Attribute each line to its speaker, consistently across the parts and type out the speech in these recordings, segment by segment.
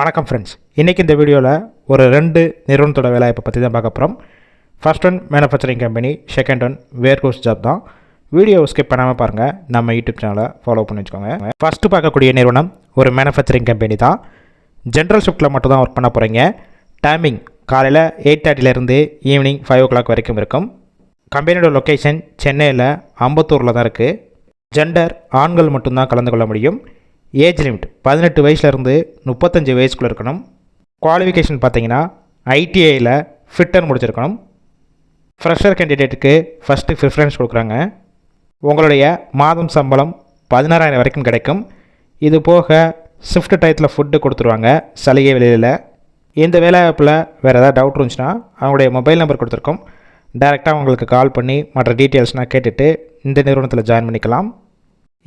Speaker 1: வணக்கம் ஃப்ரெண்ட்ஸ் இன்றைக்கி இந்த வீடியோவில் ஒரு ரெண்டு நிறுவனத்தோட வேலைவாய்ப்பை பற்றி தான் பார்க்க போகிறோம் first one manufacturing company second one warehouse job தான். வீடியோ ஸ்கிப் பண்ணாமல் பாருங்கள் நம்ம யூடியூப் சேனலை ஃபாலோ பண்ணி வச்சுக்கோங்க. ஃபஸ்ட்டு பார்க்கக்கூடிய நிறுவனம் ஒரு மேனுஃபேக்சரிங் கம்பெனி தான். ஜென்ரல் ஷிஃப்ட்டில் மட்டும் தான் ஒர்க் பண்ண போகிறீங்க டைமிங் காலையில் எயிட் தேர்ட்டிலேருந்து ஈவினிங் ஃபைவ் ஓ கிளாக் வரைக்கும் இருக்கும். கம்பெனியோட லொக்கேஷன் சென்னையில் அம்பத்தூரில் தான் இருக்குது ஜெண்டர் ஆண்கள் மட்டும்தான் கலந்து கொள்ள முடியும். ஏஜ் லிமிட் பதினெட்டு வயசுலேருந்து முப்பத்தஞ்சு வயசுக்குள்ளே இருக்கணும். குவாலிஃபிகேஷன் பார்த்தீங்கன்னா ஐடிஐயில் ஃபிட்டர் முடிச்சிருக்கணும். ஃப்ரெஷர் கேண்டிடேட்டுக்கு ஃபஸ்ட்டு ப்ரிஃபரன்ஸ் கொடுக்குறாங்க. உங்களுடைய மாதம் சம்பளம் பதினாறாயிரம் வரைக்கும் கிடைக்கும். இது போக ஷிஃப்ட் டயத்தில் ஃபுட்டு கொடுத்துருவாங்க சலுகை வெளியில். இந்த வேலைவாய்ப்பில் வேறு ஏதாவது டவுட் இருந்துச்சுன்னா அவங்களுடைய மொபைல் நம்பர் கொடுத்துருக்கோம். டேரெக்டாக உங்களுக்கு கால் பண்ணி மற்ற டீட்டெயில்ஸ்னால் கேட்டுட்டு இந்த நிறுவனத்தில் ஜாயின் பண்ணிக்கலாம்.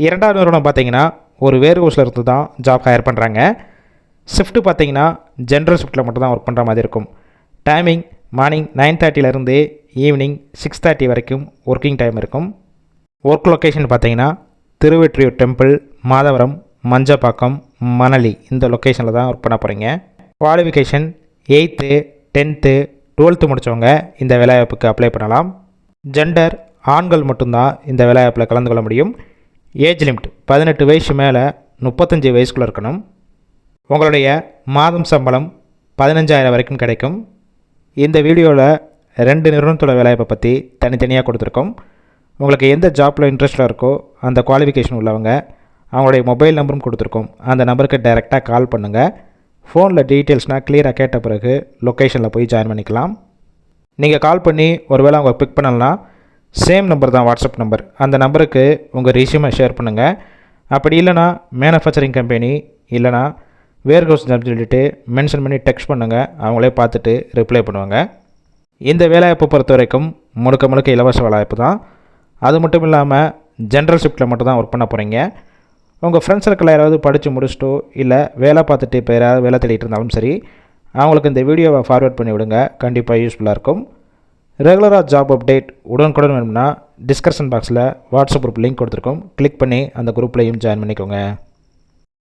Speaker 1: இரண்டாவது நிறுவனம் பார்த்தீங்கன்னா ஒரு வேர் ஹவுஸில் இருந்து தான் ஜாப் ஹையர் பண்ணுறாங்க ஷிஃப்ட்டு பார்த்தீங்கன்னா ஜென்ரல் ஷிஃப்ட்டில் மட்டும் தான் ஒர்க் பண்ணுற மாதிரி இருக்கும். டைமிங் மார்னிங் நைன் தேர்ட்டிலேருந்து ஈவினிங் சிக்ஸ் தேர்ட்டி வரைக்கும் ஒர்க்கிங் டைம் இருக்கும். ஒர்க் லொக்கேஷன் பார்த்தீங்கன்னா திருவெற்றியூர் டெம்பிள் மாதவரம் மஞ்சப்பாக்கம் மணலி இந்த லொக்கேஷனில் தான் ஒர்க் பண்ண போகிறீங்க குவாலிஃபிகேஷன் எயித்து டென்த்து டுவெல்த்து முடித்தவங்க இந்த வேலைவாய்ப்புக்கு அப்ளை பண்ணலாம். ஜெண்டர் ஆண்கள் மட்டும்தான் இந்த வேலைவாய்ப்பில் கலந்து கொள்ள முடியும். ஏஜ் லிமிட் பதினெட்டு வயசு மேலே முப்பத்தஞ்சு வயசுக்குள்ளே இருக்கணும். உங்களுடைய மாதம் சம்பளம் பதினஞ்சாயிரம் வரைக்கும் கிடைக்கும். இந்த வீடியோவில் ரெண்டு நிறுவனத்தோட வேலைவாய்ப்பை பற்றி தனித்தனியாக கொடுத்துருக்கோம். உங்களுக்கு எந்த ஜாப்பில் இன்ட்ரெஸ்ட்டாக இருக்கோ அந்த குவாலிஃபிகேஷன் உள்ளவங்க அவங்களுடைய மொபைல் நம்பரும் கொடுத்துருக்கோம். அந்த நம்பருக்கு டைரெக்டாக கால் பண்ணுங்கள் ஃபோனில் டீட்டெயில்ஸ்னால் கிளியராக கேட்ட பிறகு லொக்கேஷனில் போய் ஜாயின் பண்ணிக்கலாம். நீங்கள் கால் பண்ணி ஒருவேளை அவங்க பிக் பண்ணலாம் சேம் நம்பர் தான் வாட்ஸ்அப் நம்பர் அந்த நம்பருக்கு உங்கள் ரெசியூமை ஷேர் பண்ணுங்கள் அப்படி இல்லைனா மேனுஃபேக்சரிங் கம்பெனி இல்லைனா வேர் ஹவுஸ் சொல்லிட்டு மென்ஷன் பண்ணி டெக்ஸ்ட் பண்ணுங்கள் அவங்களே பார்த்துட்டு ரிப்ளை பண்ணுவாங்க. இந்த வேலைவாய்ப்பை பொறுத்த வரைக்கும் முழுக்க முழுக்க இலவச வேலைவாய்ப்பு தான். அது மட்டும் இல்லாமல் ஜென்ரல் ஷிஃப்ட்டில் மட்டும் தான் ஒர்க் பண்ண போகிறீங்க உங்கள் ஃப்ரெண்ட்ஸ் சர்க்கிள் யாராவது படித்து முடிச்சிட்டோ இல்லை வேலை பார்த்துட்டு இப்போ யாராவது வேலை தேடிட்டு இருந்தாலும் சரி அவங்களுக்கு இந்த வீடியோவை ஃபார்வேர்ட் பண்ணி விடுங்க கண்டிப்பாக யூஸ்ஃபுல்லாக இருக்கும். ரெகுலராக ஜாப் அப்டேட் உடனுக்குடன் வேணும்னா டிஸ்கஷன் பாக்ஸில் வாட்ஸ்அப் குரூப் லிங்க் கொடுத்துருக்கோம். கிளிக் பண்ணி அந்த குரூப்லேயும் ஜாயின் பண்ணிக்கோங்க.